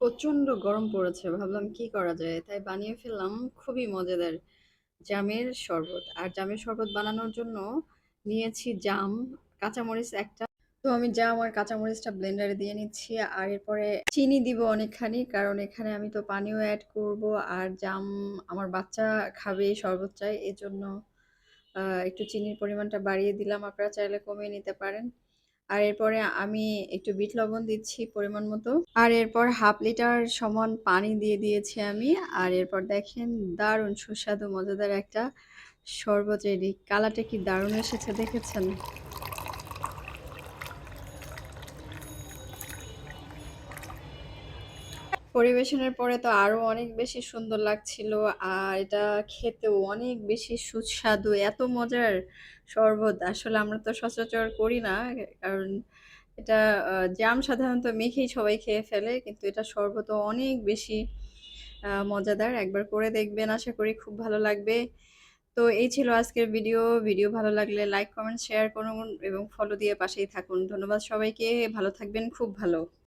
প্রচণ্ড গরম পড়েছে। ভাবলাম কি করা যায়? তাই বানিয়ে ফেললাম খুবই মজাদার জামের শরবত। আর জামের শরবত বানানোর জন্য নিয়েছি জাম, কাঁচামরিচ একটা। তো আমি জাম আর কাঁচামরিচটা ব্লেন্ডারে দিয়ে নিচ্ছি। আর এরপরে চিনি দিব অনেকখানি, কারণ এখানে আমি তো পানিও অ্যাড করব। আর জাম আমার বাচ্চা খাবে, শরবত চাই। এজন্য একটু চিনির পরিমাণটা বাড়িয়ে দিলাম। আপনারা চাইলে কমিয়ে নিতে পারেন। আর এরপরে আমি একটু বিট লবণ দিচ্ছি পরিমাণ মতো। আর এরপর হাফ লিটার সমান পানি দিয়ে দিয়েছি আমি। আর এরপর দেখেন দারুণ সুস্বাদু, মজাদার একটা শরবত রেডি। কালারটা কি দারুণ এসেছে দেখেছেন? পরিবেশনের পরে তো আরও অনেক বেশি সুন্দর লাগছিল। আর এটা খেতেও অনেক বেশি সুস্বাদু, এত মজার শরবত। আসলে আমরা তো সচরাচর করি না, কারণ এটা জাম সাধারণত মেখেই সবাই খেয়ে ফেলে, কিন্তু এটা শরবতও অনেক বেশি মজাদার। একবার করে দেখবেন, আশা করি খুব ভালো লাগবে। তো এই ছিল আজকের ভিডিও। ভিডিও ভালো লাগলে লাইক, কমেন্ট, শেয়ার করুন এবং ফলো দিয়ে পাশেই থাকুন। ধন্যবাদ সবাইকে। ভালো থাকবেন। খুব ভালো।